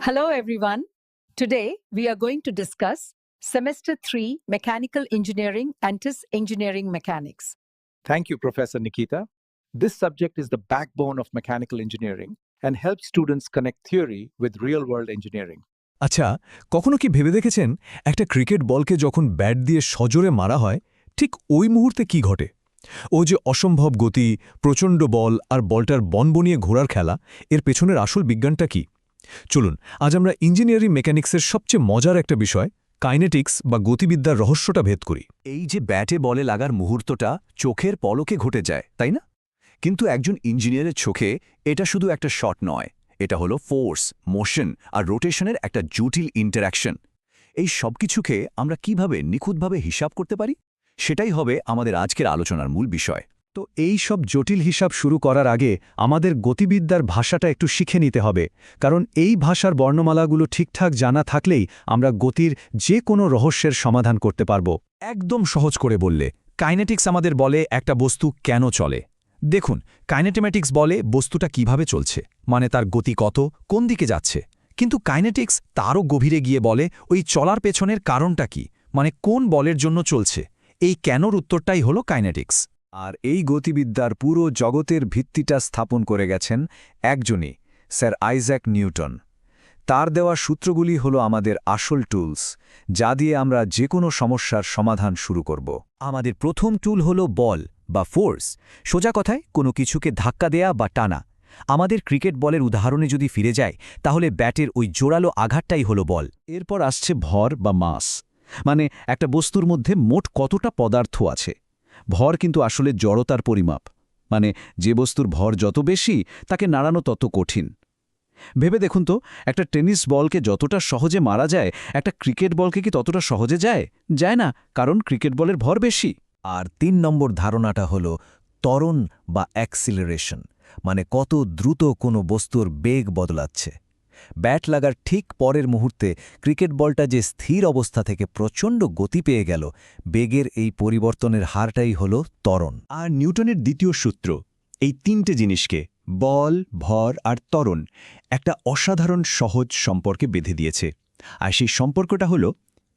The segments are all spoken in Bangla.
Hello, everyone. Today, we are going to discuss Semester 3 Mechanical Engineering and TIS Engineering Mechanics. Thank you, Professor Nikita. This subject is the backbone of mechanical engineering and helps students connect theory with real world engineering. আচ্ছা কখনো কি ভেবে দেখেছেন একটা ক্রিকেট বলকে যখন ব্যাট দিয়ে সজোরে মারা হয় ঠিক ওই মুহূর্তে কি ঘটে ও যে অসম্ভব গতি প্রচণ্ড বল আর বলটার বনবনিয়ে ঘোরার খেলা এর পেছনের আসল বিজ্ঞানটা কি চলুন, আজ আমরা ইঞ্জিনিয়ারিং মেকানিক্সের সবচেয়ে মজার একটা বিষয়, কাইনেটিক্স বা গতিবিদ্যার রহস্যটা ভেদ করি। এই যে ব্যাটে বলে লাগার মুহূর্তটা চোখের পলকে ঘটে যায়, তাই না? কিন্তু একজন ইঞ্জিনিয়ারের চোখে এটা শুধু একটা শট নয়, এটা হলো ফোর্স, মোশন আর রোটেশনের একটা জটিল ইন্টারাকশন এই সব কিছুকে আমরা কীভাবে নিখুঁতভাবে হিসাব করতে পারি? সেটাই হবে আমাদের আজকের আলোচনার মূল বিষয়। তো এই সব জটিল হিসাব শুরু করার আগে আমাদের গতিবিদ্যার ভাষাটা একটু শিখে নিতে হবে, কারণ এই ভাষার বর্ণমালাগুলো ঠিকঠাক জানা থাকলেই আমরা গতির যে কোনো রহস্যের সমাধান করতে পারব। একদম সহজ করে বললে, কাইনেটিক্স আমাদের বলে একটা বস্তু কেন চলে? দেখুন কাইনেটেমেটিক্স বলে বস্তুটা কীভাবে চলছে মানে তার গতি কত, কোন দিকে যাচ্ছে। কিন্তু কাইনেটিক্স তারও গভীরে গিয়ে বলে ওই চলার পেছনের কারণটা কি মানে কোন বলের জন্য চলছে। এই কেনর উত্তরটাই হলো কাইনেটিক্স। আর এই গতিবিদ্যার পুরো জগতের ভিত্তিটা স্থাপন করে গেছেন একজনই, স্যার আইজ্যাক নিউটন। তার দেওয়া সূত্রগুলি হলো আমাদের আসল টুলস, যা দিয়ে আমরা যে কোনো সমস্যার সমাধান শুরু করব। আমাদের প্রথম টুল হল বল বা ফোর্স, সোজা কথায় কোনো কিছুকে ধাক্কা দেয়া বা টানা। আমাদের ক্রিকেট বলের উদাহরণে যদি ফিরে যায় তাহলে ব্যাটের ওই জোরালো আঘাতটাই হলো বল। এরপর আসছে ভর বা মাস মানে একটা বস্তুর মধ্যে মোট কতটা পদার্থ আছে। ভর কিন্তু আসলে জড়তার পরিমাপ। মানে যে বস্তুর ভর যত বেশি, তাকে নাড়ানো তত কঠিন। ভেবে দেখুন তো, একটা টেনিস বলকে যতটা সহজে মারা যায়, একটা ক্রিকেট বলকে কি ততটা সহজে যায়? যায় না, কারণ ক্রিকেট বলের ভর বেশি। আর তিন নম্বর ধারণাটা হল ত্বরণ বা অ্যাক্সিলারেশন মানে কত দ্রুত কোনো বস্তুর বেগ বদলাচ্ছে। ব্যাট লাগার ঠিক পরের মুহূর্তে ক্রিকেট বলটা যে স্থির অবস্থা থেকে প্রচণ্ড গতি পেয়ে গেল, বেগের এই পরিবর্তনের হারটাই হল তরণ আর নিউটনের দ্বিতীয় সূত্র, এই তিনটে জিনিসকে, বল, ভর আর ত্বরণ, একটা অসাধারণ সহজ সম্পর্কে বেঁধে দিয়েছে। আর সেই সম্পর্কটা হল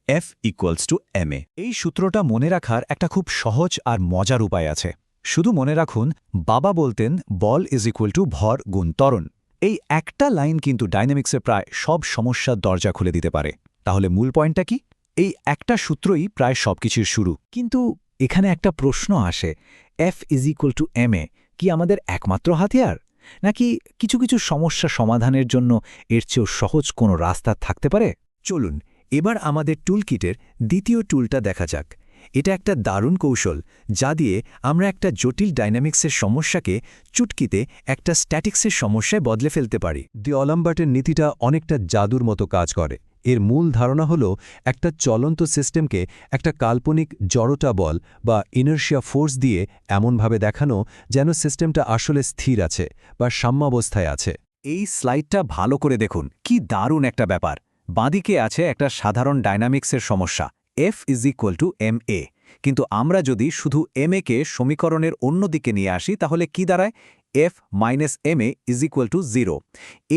এফ ইকুয়ালস টু এম এই সূত্রটা মনে রাখার একটা খুব সহজ আর মজার উপায় আছে। শুধু মনে রাখুন, বাবা বলতেন, বল ইজ ইকুয়াল টু ভর গুণ ত্বরণ। এই একটা লাইন কিন্তু ডাইনামিক্সে প্রায় সব সমস্যার দরজা খুলে দিতে পারে। তাহলে মূল পয়েন্টটা কি? এই একটা সূত্রই প্রায় সবকিছুর শুরু। কিন্তু এখানে একটা প্রশ্ন আসে F is equal to M A কি আমাদের একমাত্র হাতিয়ার? নাকি কিছু কিছু সমস্যা সমাধানের জন্য এর চেয়েও সহজ কোনো রাস্তা থাকতে পারে? চলুন, এবার আমাদের টুলকিটের দ্বিতীয় টুলটা দেখা যাক। এটা একটা দারুণ কৌশল যা দিয়ে আমরা একটা জটিল ডাইনামিক্সের সমস্যাকে চুটকিতে একটা স্ট্যাটিক্সের সমস্যায় বদলে ফেলতে পারি। দি অলাম্বার্টের নীতিটা অনেকটা জাদুর মতো কাজ করে। এর মূল ধারণা হল একটা চলন্ত সিস্টেমকে একটা কাল্পনিক জড়তা বল বা ইনার্শিয়া ফোর্স দিয়ে এমনভাবে দেখানো যেন সিস্টেমটা আসলে স্থির আছে বা সাম্যাবস্থায় আছে। এই স্লাইডটা ভালো করে দেখুন। কি দারুণ একটা ব্যাপার। বাঁদিকে আছে একটা সাধারণ ডাইনামিক্সের সমস্যা। F is equal to M A কিন্তু আমরা যদি শুধু এম এ কে সমীকরণের অন্য দিকে নিয়ে আসি, তাহলে কি দাঁড়ায়? F minus M A is equal to zero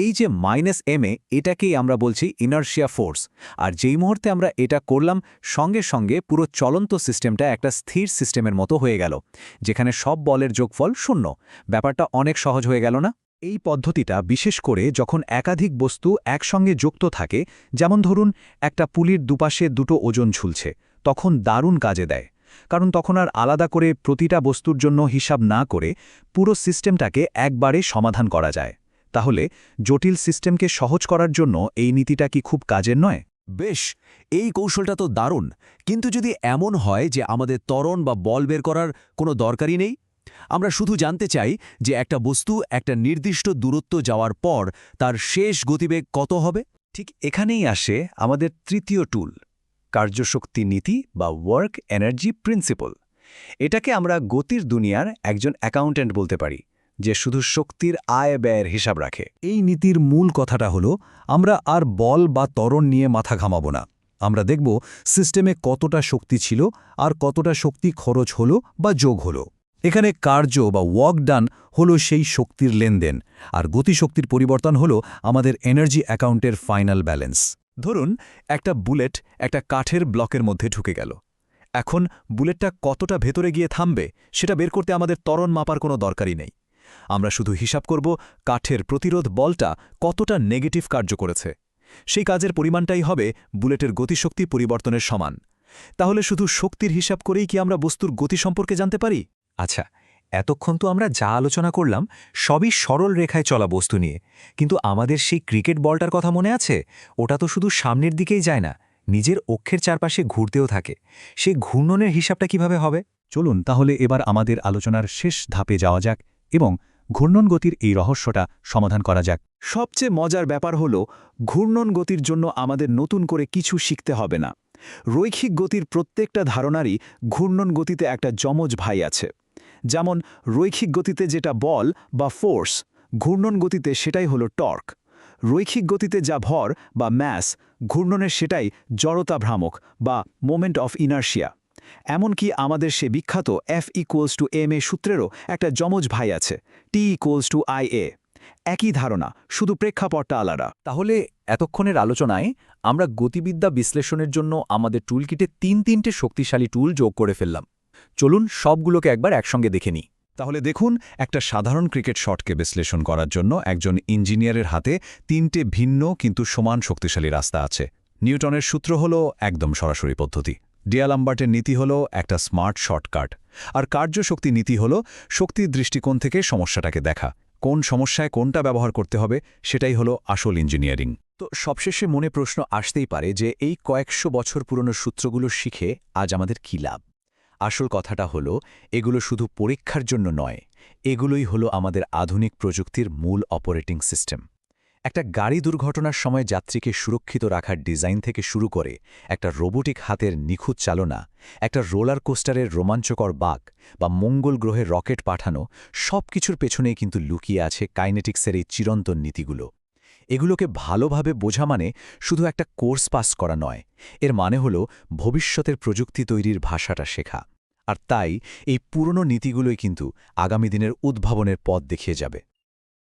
এই যে মাইনাস এম এ এটাকেই আমরা বলছি ইনার্শিয়া ফোর্স আর যেই মুহূর্তে আমরা এটা করলাম, সঙ্গে সঙ্গে পুরো চলন্ত সিস্টেমটা একটা স্থির সিস্টেমের মতো হয়ে গেল, যেখানে সব বলের যোগফল শূন্য। ব্যাপারটা অনেক সহজ হয়ে গেল না? এই পদ্ধতিটা বিশেষ করে যখন একাধিক বস্তু একসঙ্গে যুক্ত থাকে, যেমন ধরুন, একটা পুলির দুপাশে দুটো ওজন ঝুলছে, তখন দারুণ কাজে দেয়। কারণ তখন আর আলাদা করে প্রতিটা বস্তুর জন্য হিসাব না করে পুরো সিস্টেমটাকে একবারে সমাধান করা যায়। তাহলে, জটিল সিস্টেমকে সহজ করার জন্য এই নীতিটা কি খুব কাজের নয়? বেশ, এই কৌশলটা তো দারুণ। কিন্তু যদি এমন হয় যে আমাদের ত্বরণ বা বল বের করার কোনো দরকারই নেই? আমরা শুধু জানতে চাই যে একটা বস্তু একটা নির্দিষ্ট দূরত্ব যাওয়ার পর তার শেষ গতিবেগ কত হবে? ঠিক এখানেই আসে আমাদের তৃতীয় টুল কার্যশক্তি নীতি বা ওয়ার্ক এনার্জি প্রিন্সিপল এটাকে আমরা গতির দুনিয়ার একজন অ্যাকাউন্ট্যান্ট বলতে পারি, যে শুধু শক্তির আয় ব্যয়ের হিসাব রাখে। এই নীতির মূল কথাটা হলো, আমরা আর বল বা ত্বরণ নিয়ে মাথা ঘামাবো না। আমরা দেখব সিস্টেমে কতটা শক্তি ছিল আর কতটা শক্তি খরচ হলো বা যোগ হলো। এখানে কার্য বা ওয়ার্ক ডান হলো সেই শক্তির লেনদেন, আর গতিশক্তির পরিবর্তন হলো আমাদের এনার্জি অ্যাকাউন্টের ফাইনাল ব্যালেন্স ধরুন, একটা বুলেট একটা কাঠের ব্লকের মধ্যে ঢুকে গেল। এখন বুলেটটা কতটা ভেতরে গিয়ে থামবে, সেটা বের করতে আমাদের তরণ মাপার কোনো দরকারই নেই। আমরা শুধু হিসাব করব কাঠের প্রতিরোধ বলটা কতটা নেগেটিভ কার্য করেছে। সেই কাজের পরিমাণটাই হবে বুলেটের গতিশক্তি পরিবর্তনের সমান। তাহলে শুধু শক্তির হিসাব করেই কি আমরা বস্তুর গতি সম্পর্কে জানতে পারি? আচ্ছা এতক্ষণ তো আমরা যা আলোচনা করলাম সবই সরল রেখায় চলা বস্তু নিয়ে। কিন্তু আমাদের সেই ক্রিকেট বলটার কথা মনে আছে? ওটা তো শুধু সামনের দিকেই যায় না, নিজের অক্ষের চারপাশে ঘুরতেও থাকে। সেই ঘূর্ণনের হিসাবটা কীভাবে হবে? চলুন তাহলে এবার আমাদের আলোচনার শেষ ধাপে যাওয়া যাক এবং ঘূর্ণন গতির এই রহস্যটা সমাধান করা যাক। সবচেয়ে মজার ব্যাপার হল, ঘূর্ণন গতির জন্য আমাদের নতুন করে কিছু শিখতে হবে না। রৈখিক গতির প্রত্যেকটা ধারণারই ঘূর্ণন গতিতে একটা যমজ ভাই আছে। যেমন রৈখিক গতিতে যেটা বল বা ফোর্স, ঘূর্ণন গতিতে সেটাই হলো টর্ক। রৈখিক গতিতে যা ভর বা ম্যাস, ঘূর্ণনের সেটাই জড়তা ভ্রামক বা মোমেন্ট অফ ইনার্শিয়া। এমনকি আমাদের সে বিখ্যাত F equals to M A সূত্রেরও একটা যমজ ভাই আছে T equals to I A একই ধারণা, শুধু প্রেক্ষাপটটা আলাদা। তাহলে এতক্ষণের আলোচনায় আমরা গতিবিদ্যা বিশ্লেষণের জন্য আমাদের টুলকিটে তিন তিনটে শক্তিশালী টুল যোগ করে ফেললাম। চলুন সবগুলোকে একবার একসঙ্গে দেখে নিই। তাহলে দেখুন, একটা সাধারণ ক্রিকেট শটকে বিশ্লেষণ করার জন্য একজন ইঞ্জিনিয়ারের হাতে তিনটে ভিন্ন কিন্তু সমান শক্তিশালী রাস্তা আছে। নিউটনের সূত্র হল একদম সরাসরি পদ্ধতি। ডিয়ালাম্বার্টের নীতি হল একটা স্মার্ট শর্টকাট আর কার্যশক্তি নীতি হল শক্তির দৃষ্টিকোণ থেকে সমস্যাটাকে দেখা। কোন সমস্যায় কোনটা ব্যবহার করতে হবে, সেটাই হলো আসল ইঞ্জিনিয়ারিং। তো সবশেষে মনে প্রশ্ন আসতেই পারে যে এই কয়েকশো বছর পুরনো সূত্রগুলো শিখে আজ আমাদের কী লাভ? আসল কথাটা হলো, এগুলো শুধু পরীক্ষার জন্য নয়, এগুলোই হলো আমাদের আধুনিক প্রযুক্তির মূল অপারেটিং সিস্টেম। একটা গাড়ি দুর্ঘটনার সময় যাত্রীকে সুরক্ষিত রাখার ডিজাইন থেকে শুরু করে একটা রোবোটিক হাতের নিখুঁত চালনা, একটা রোলার কোস্টারের রোমাঞ্চকর বাক বা মঙ্গল গ্রহে রকেট পাঠানো সব কিছুর পেছনেই কিন্তু লুকিয়ে আছে কাইনেটিক্সের এই চিরন্তন নীতিগুলো। এগুলোকে ভালোভাবে বোঝা মানে শুধু একটা কোর্স পাস করা নয়। এর মানে হল ভবিষ্যতের প্রযুক্তি তৈরির ভাষাটা শেখা। আর তাই এই পুরনো নীতিগুলোই কিন্তু আগামী দিনের উদ্ভাবনের পথ দেখিয়ে যাবে।